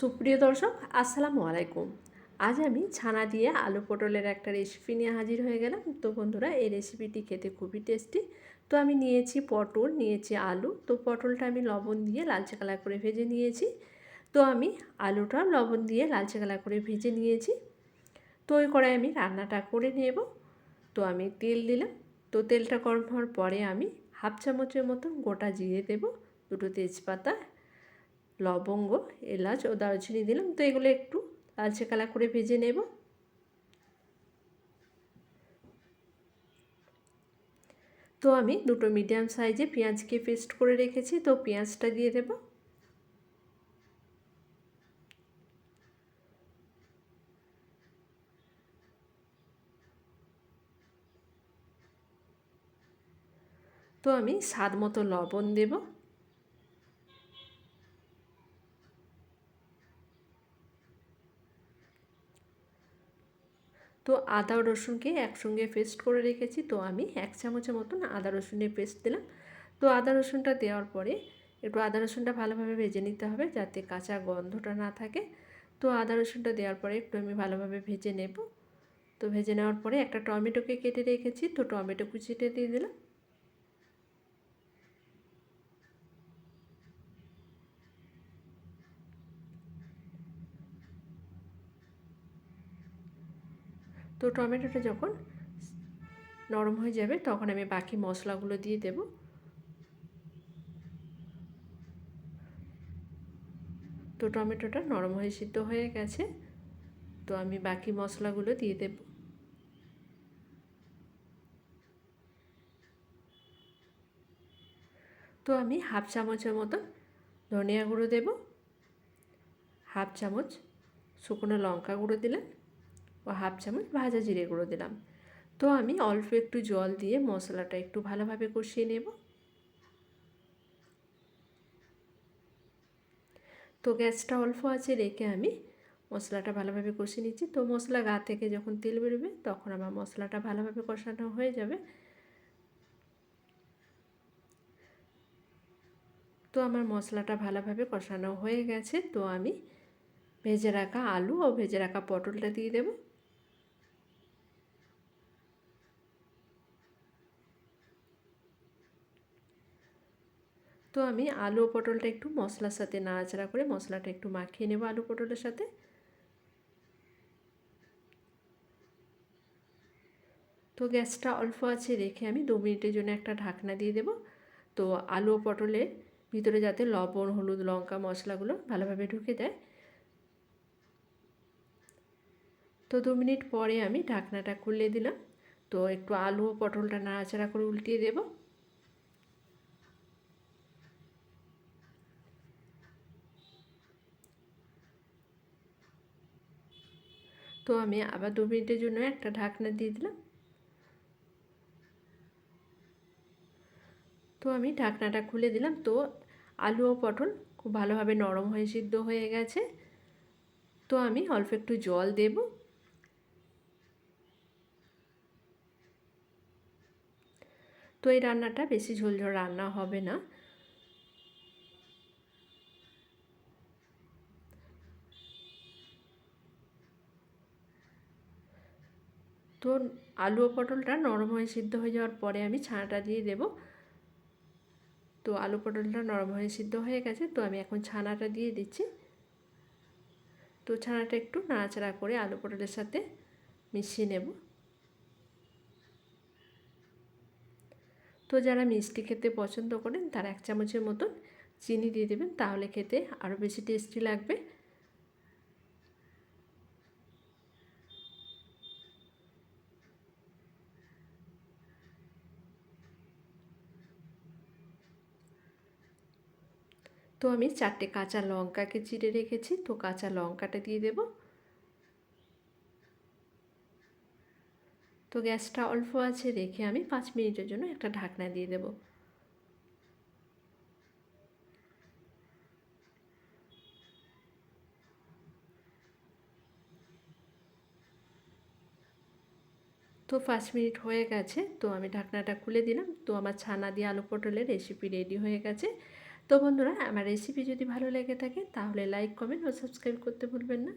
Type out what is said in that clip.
সুপ্রিয় দর্শক, আসসালামু আলাইকুম। আজ আমি ছানা দিয়ে আলু পটলের একটা রেসিপি নিয়ে হাজির হয়ে গেলাম। তো বন্ধুরা, এই রেসিপিটি খেতে খুবই টেস্টি তো আমি নিয়েছি পটল, নিয়েছি আলু। তো পটলটা আমি লবণ দিয়ে লালচে কালার করে ভেজে নিয়েছি। তো আমি আলুটা লবণ দিয়ে লালচে কালার করে ভেজে নিয়েছি। তো ওই করে আমি রান্নাটা করে নেব। তো আমি তেল দিলাম। তো তেলটা গরম হওয়ার পরে আমি হাফ চামচের মতো গোটা জিরে দেব, দুটো তেজপাতা লবঙ্গ, এলাচ ও দারচিনি দিলাম। তো এগুলো একটু লালচে কালার করে ভেজে নেব। তো আমি দুটো মিডিয়াম সাইজে পেঁয়াজকে পেস্ট করে রেখেছি। তো পেঁয়াজটা দিয়ে দেব। তো আমি স্বাদ মতো লবণ দেবো। তো আদা রসুনকে একসঙ্গে পেস্ট করে রেখেছি। তো আমি এক চামচের মতন আদা রসুনের পেস্ট দিলাম। তো আদা রসুনটা দেওয়ার পরে একটু আদা রসুনটা ভালোভাবে ভেজে নিতে হবে যাতে কাঁচা গন্ধটা না থাকে। তো আদা রসুনটা দেওয়ার পরে একটু আমি ভালোভাবে ভেজে নেব। তো ভেজে নেওয়ার পরে একটা টমেটোকে কেটে রেখেছি। তো টমেটো কুচিটা দিয়ে দিলাম। তো টমেটোটা যখন নরম হয়ে যাবে, তখন আমি বাকি মশলাগুলো দিয়ে দেব। তো টমেটোটা নরম হয়ে সিদ্ধ হয়ে গেছে, তো আমি বাকি মশলাগুলো দিয়ে দেব। তো আমি হাফ চামচের মতন ধনিয়া গুঁড়ো দেব, হাফ চামচ শুকনো লঙ্কা গুঁড়ো দিলাম হাফ চামচ ভাজা জিরে গুঁড়ো দিলাম। তো আমি অল্প একটু জল দিয়ে মশলাটা একটু ভালোভাবে কষিয়ে নেব। তো গ্যাসটা অল্প আছে রেখে আমি মশলাটা ভালোভাবে কষিয়ে নিচ্ছি। তো মশলা গা থেকে যখন তেল বেরোবে তখন আমার মশলাটা ভালোভাবে কষানো হয়ে যাবে। তো আমার মশলাটা ভালোভাবে কষানো হয়ে গেছে। তো আমি ভেজে রাখা আলু ও ভেজে রাখা পটলটা দিয়ে দেবো। তো আমি আলু পটলটা একটু মশলার সাথে নাড়াচাড়া করে মশলাটা একটু মাখিয়ে নেব আলু পটলের সাথে। তো গ্যাসটা অল্প আছে রেখে আমি দু মিনিটের জন্য একটা ঢাকনা দিয়ে দেব। তো আলু পটলের ভিতরে যাতে লবণ, হলুদ, লঙ্কা, মশলাগুলো ভালোভাবে ঢুকে দেয় তো দু মিনিট পরে আমি ঢাকনাটা খুলে দিলাম। তো একটু আলু ও পটলটা নাড়াচাড়া করে উল্টিয়ে দেবো। তো আমি আবার দু মিনিটের জন্য একটা ঢাকনা দিয়ে দিলাম। তো আমি ঢাকনাটা খুলে দিলাম। তো আলু ও পটল খুব ভালোভাবে নরম হয়ে সিদ্ধ হয়ে গেছে। তো আমি অল্প একটু জল দেব। তো এই রান্নাটা বেশি ঝোল ঝোল রান্না হবে না। তো আলু ও পটলটা নরম হয়ে সিদ্ধ হয়ে যাওয়ার পরে আমি ছানাটা দিয়ে দেব। তো আলু পটলটা নরম হয়ে সিদ্ধ হয়ে গেছে, তো আমি এখন ছানাটা দিয়ে দিচ্ছি। তো ছানাটা একটু নাড়াচাড়া করে আলু পটলের সাথে মিশিয়ে নেব। তো যারা মিষ্টি খেতে পছন্দ করেন, তারা এক চামচের মতন চিনি দিয়ে দেবেন, তাহলে খেতে আরও বেশি টেস্টি লাগবে। তো আমি চারটে কাঁচা লঙ্কাকে চিড়ে রেখেছি, তো কাঁচা লঙ্কাটা দিয়ে দেব। তো গ্যাসটা অল্প আছে রেখে আমি পাঁচ মিনিটের জন্য একটা ঢাকনা দিয়ে দেব। তো পাঁচ মিনিট হয়ে গেছে, তো আমি ঢাকনাটা খুলে দিলাম। তো আমার ছানা দিয়ে আলু পটলের রেসিপি রেডি হয়ে গেছে। তো বন্ধুরা, আমার রেসিপি যদি ভালো লেগে থাকে, তাহলে লাইক কমেন্ট ও সাবস্ক্রাইব করতে ভুলবেন না।